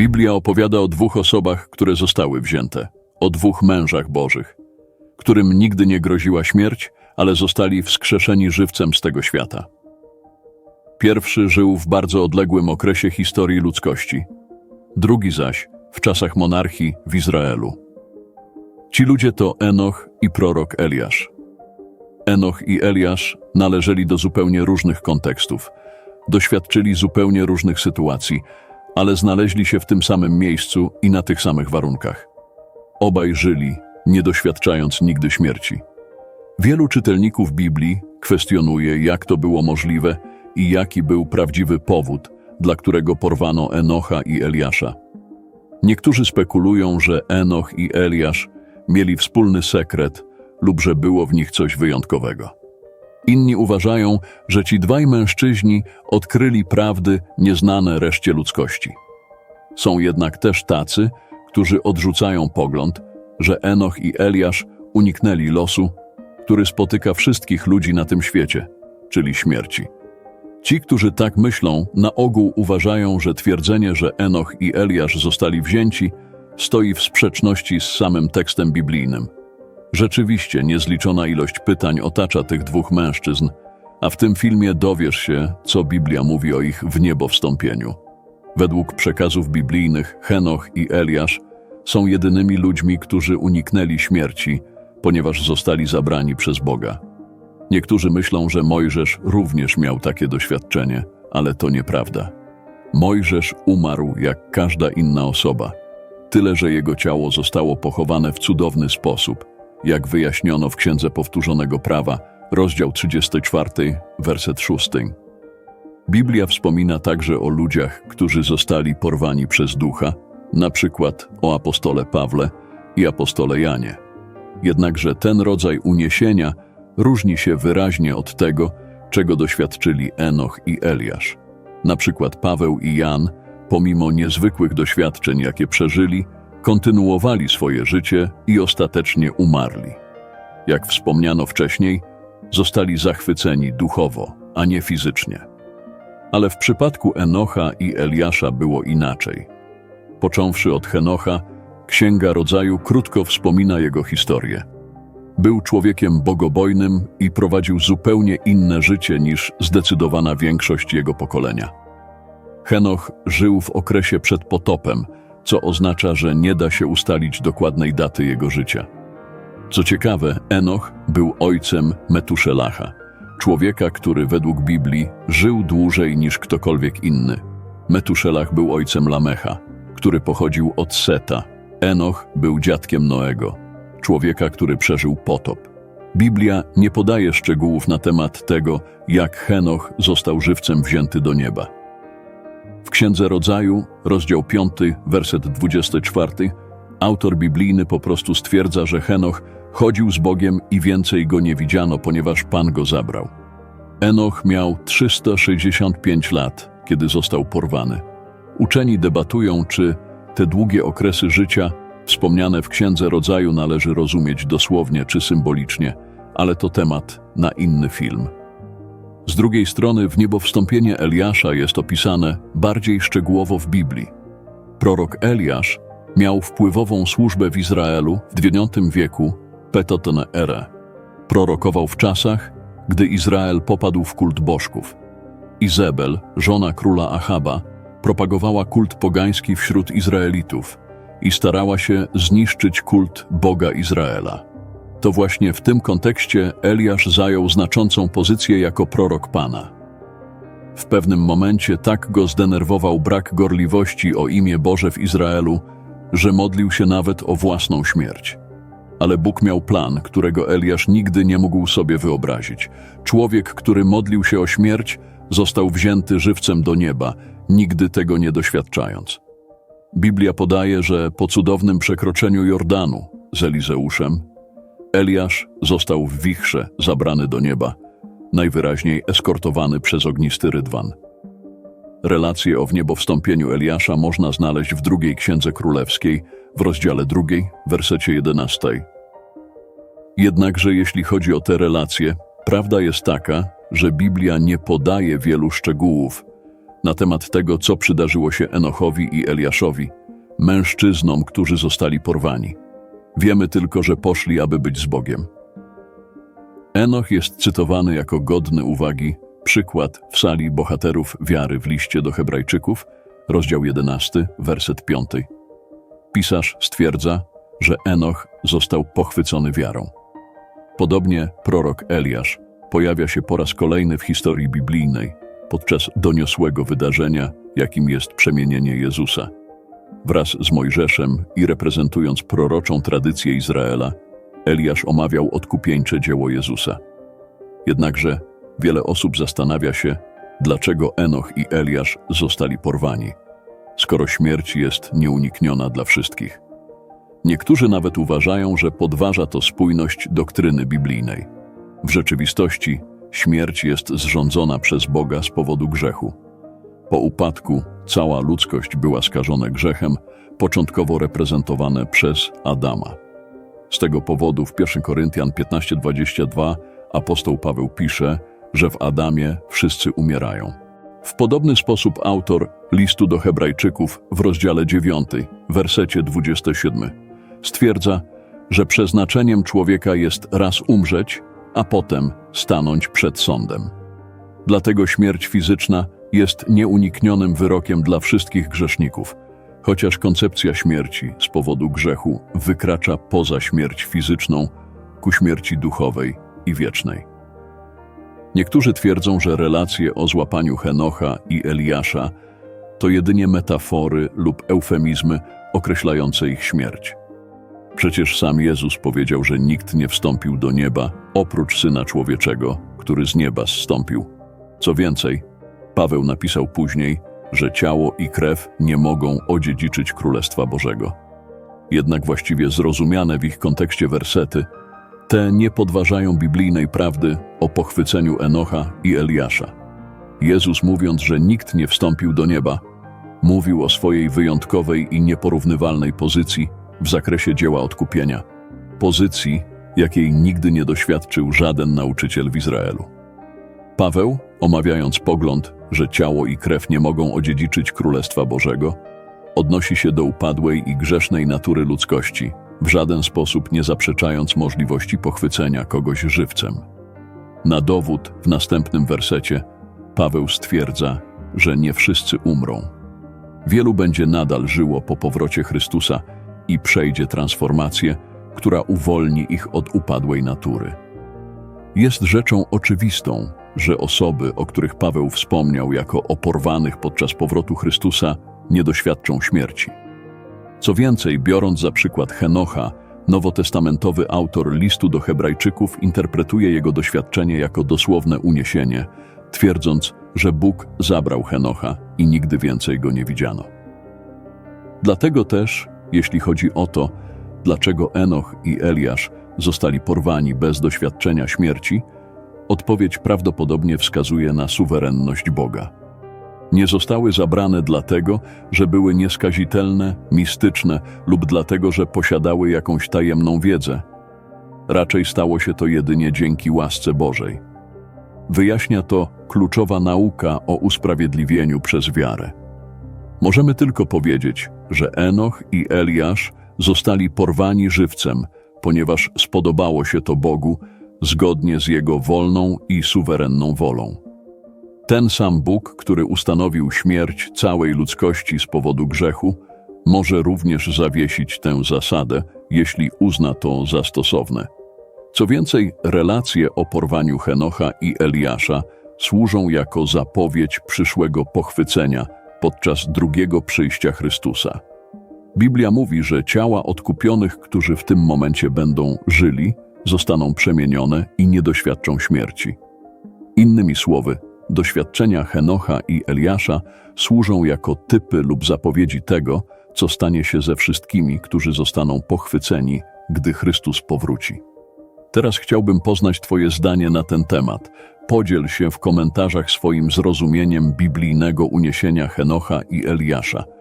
Biblia opowiada o dwóch osobach, które zostały wzięte, o dwóch mężach bożych, którym nigdy nie groziła śmierć, ale zostali wskrzeszeni żywcem z tego świata. Pierwszy żył w bardzo odległym okresie historii ludzkości, drugi zaś w czasach monarchii w Izraelu. Ci ludzie to Enoch i prorok Eliasz. Enoch i Eliasz należeli do zupełnie różnych kontekstów, doświadczyli zupełnie różnych sytuacji, ale znaleźli się w tym samym miejscu i na tych samych warunkach. Obaj żyli, nie doświadczając nigdy śmierci. Wielu czytelników Biblii kwestionuje, jak to było możliwe i jaki był prawdziwy powód, dla którego porwano Enocha i Eliasza. Niektórzy spekulują, że Enoch i Eliasz mieli wspólny sekret lub że było w nich coś wyjątkowego. Inni uważają, że ci dwaj mężczyźni odkryli prawdy nieznane reszcie ludzkości. Są jednak też tacy, którzy odrzucają pogląd, że Enoch i Eliasz uniknęli losu, który spotyka wszystkich ludzi na tym świecie, czyli śmierci. Ci, którzy tak myślą, na ogół uważają, że twierdzenie, że Enoch i Eliasz zostali wzięci, stoi w sprzeczności z samym tekstem biblijnym. Rzeczywiście niezliczona ilość pytań otacza tych dwóch mężczyzn, a w tym filmie dowiesz się, co Biblia mówi o ich w niebo wstąpieniu. Według przekazów biblijnych Henoch i Eliasz są jedynymi ludźmi, którzy uniknęli śmierci, ponieważ zostali zabrani przez Boga. Niektórzy myślą, że Mojżesz również miał takie doświadczenie, ale to nieprawda. Mojżesz umarł jak każda inna osoba, tyle że jego ciało zostało pochowane w cudowny sposób, jak wyjaśniono w Księdze Powtórzonego Prawa, rozdział 34, werset 6. Biblia wspomina także o ludziach, którzy zostali porwani przez ducha, na przykład o apostole Pawle i apostole Janie. Jednakże ten rodzaj uniesienia różni się wyraźnie od tego, czego doświadczyli Enoch i Eliasz. Na przykład Paweł i Jan, pomimo niezwykłych doświadczeń, jakie przeżyli, kontynuowali swoje życie i ostatecznie umarli. Jak wspomniano wcześniej, zostali zachwyceni duchowo, a nie fizycznie. Ale w przypadku Enocha i Eliasza było inaczej. Począwszy od Henocha, Księga Rodzaju krótko wspomina jego historię. Był człowiekiem bogobojnym i prowadził zupełnie inne życie niż zdecydowana większość jego pokolenia. Henoch żył w okresie przed potopem, co oznacza, że nie da się ustalić dokładnej daty jego życia. Co ciekawe, Enoch był ojcem Metuszelacha, człowieka, który według Biblii żył dłużej niż ktokolwiek inny. Metuszelach był ojcem Lamecha, który pochodził od Seta. Enoch był dziadkiem Noego, człowieka, który przeżył potop. Biblia nie podaje szczegółów na temat tego, jak Henoch został żywcem wzięty do nieba. W Księdze Rodzaju, rozdział 5, werset 24, autor biblijny po prostu stwierdza, że Henoch chodził z Bogiem i więcej go nie widziano, ponieważ Pan go zabrał. Enoch miał 365 lat, kiedy został porwany. Uczeni debatują, czy te długie okresy życia wspomniane w Księdze Rodzaju należy rozumieć dosłownie czy symbolicznie, ale to temat na inny film. Z drugiej strony w niebo wstąpienie Eliasza jest opisane bardziej szczegółowo w Biblii. Prorok Eliasz miał wpływową służbę w Izraelu w IX wieku Petoton erę. Prorokował w czasach, gdy Izrael popadł w kult bożków. Izebel, żona króla Achaba, propagowała kult pogański wśród Izraelitów i starała się zniszczyć kult Boga Izraela. To właśnie w tym kontekście Eliasz zajął znaczącą pozycję jako prorok Pana. W pewnym momencie tak go zdenerwował brak gorliwości o imię Boże w Izraelu, że modlił się nawet o własną śmierć. Ale Bóg miał plan, którego Eliasz nigdy nie mógł sobie wyobrazić. Człowiek, który modlił się o śmierć, został wzięty żywcem do nieba, nigdy tego nie doświadczając. Biblia podaje, że po cudownym przekroczeniu Jordanu z Elizeuszem, Eliasz został w wichrze zabrany do nieba, najwyraźniej eskortowany przez ognisty rydwan. Relacje o wniebowstąpieniu Eliasza można znaleźć w drugiej Księdze Królewskiej, w rozdziale drugiej, wersecie 11. Jednakże jeśli chodzi o te relacje, prawda jest taka, że Biblia nie podaje wielu szczegółów, na temat tego, co przydarzyło się Enochowi i Eliaszowi, mężczyznom, którzy zostali porwani. Wiemy tylko, że poszli, aby być z Bogiem. Enoch jest cytowany jako godny uwagi przykład w sali bohaterów wiary w liście do Hebrajczyków, rozdział 11, werset 5. Pisarz stwierdza, że Enoch został pochwycony wiarą. Podobnie prorok Eliasz pojawia się po raz kolejny w historii biblijnej podczas doniosłego wydarzenia, jakim jest przemienienie Jezusa. Wraz z Mojżeszem i reprezentując proroczą tradycję Izraela, Eliasz omawiał odkupieńcze dzieło Jezusa. Jednakże wiele osób zastanawia się, dlaczego Enoch i Eliasz zostali porwani, skoro śmierć jest nieunikniona dla wszystkich. Niektórzy nawet uważają, że podważa to spójność doktryny biblijnej. W rzeczywistości śmierć jest zrządzona przez Boga z powodu grzechu. Po upadku cała ludzkość była skażona grzechem, początkowo reprezentowane przez Adama. Z tego powodu w 1 Koryntian 15:22 apostoł Paweł pisze, że w Adamie wszyscy umierają. W podobny sposób autor listu do Hebrajczyków w rozdziale 9, wersecie 27 stwierdza, że przeznaczeniem człowieka jest raz umrzeć, a potem stanąć przed sądem. Dlatego śmierć fizyczna jest nieuniknionym wyrokiem dla wszystkich grzeszników, chociaż koncepcja śmierci z powodu grzechu wykracza poza śmierć fizyczną ku śmierci duchowej i wiecznej. Niektórzy twierdzą, że relacje o złapaniu Henocha i Eliasza to jedynie metafory lub eufemizmy określające ich śmierć. Przecież sam Jezus powiedział, że nikt nie wstąpił do nieba oprócz Syna Człowieczego, który z nieba zstąpił. Co więcej, Paweł napisał później, że ciało i krew nie mogą odziedziczyć Królestwa Bożego. Jednak właściwie zrozumiane w ich kontekście wersety, te nie podważają biblijnej prawdy o pochwyceniu Enocha i Eliasza. Jezus mówiąc, że nikt nie wstąpił do nieba, mówił o swojej wyjątkowej i nieporównywalnej pozycji w zakresie dzieła odkupienia, pozycji, jakiej nigdy nie doświadczył żaden nauczyciel w Izraelu. Paweł, omawiając pogląd, że ciało i krew nie mogą odziedziczyć Królestwa Bożego, odnosi się do upadłej i grzesznej natury ludzkości, w żaden sposób nie zaprzeczając możliwości pochwycenia kogoś żywcem. Na dowód w następnym wersecie Paweł stwierdza, że nie wszyscy umrą. Wielu będzie nadal żyło po powrocie Chrystusa i przejdzie transformację, która uwolni ich od upadłej natury. Jest rzeczą oczywistą, że osoby, o których Paweł wspomniał jako o porwanych podczas powrotu Chrystusa, nie doświadczą śmierci. Co więcej, biorąc za przykład Henocha, nowotestamentowy autor listu do Hebrajczyków interpretuje jego doświadczenie jako dosłowne uniesienie, twierdząc, że Bóg zabrał Henocha i nigdy więcej go nie widziano. Dlatego też, jeśli chodzi o to, dlaczego Enoch i Eliasz zostali porwani bez doświadczenia śmierci, odpowiedź prawdopodobnie wskazuje na suwerenność Boga. Nie zostały zabrane dlatego, że były nieskazitelne, mistyczne lub dlatego, że posiadały jakąś tajemną wiedzę. Raczej stało się to jedynie dzięki łasce Bożej. Wyjaśnia to kluczowa nauka o usprawiedliwieniu przez wiarę. Możemy tylko powiedzieć, że Enoch i Eliasz zostali porwani żywcem, ponieważ spodobało się to Bogu zgodnie z Jego wolną i suwerenną wolą. Ten sam Bóg, który ustanowił śmierć całej ludzkości z powodu grzechu, może również zawiesić tę zasadę, jeśli uzna to za stosowne. Co więcej, relacje o porwaniu Henocha i Eliasza służą jako zapowiedź przyszłego pochwycenia podczas drugiego przyjścia Chrystusa. Biblia mówi, że ciała odkupionych, którzy w tym momencie będą żyli, zostaną przemienione i nie doświadczą śmierci. Innymi słowy, doświadczenia Henocha i Eliasza służą jako typy lub zapowiedzi tego, co stanie się ze wszystkimi, którzy zostaną pochwyceni, gdy Chrystus powróci. Teraz chciałbym poznać Twoje zdanie na ten temat. Podziel się w komentarzach swoim zrozumieniem biblijnego uniesienia Henocha i Eliasza –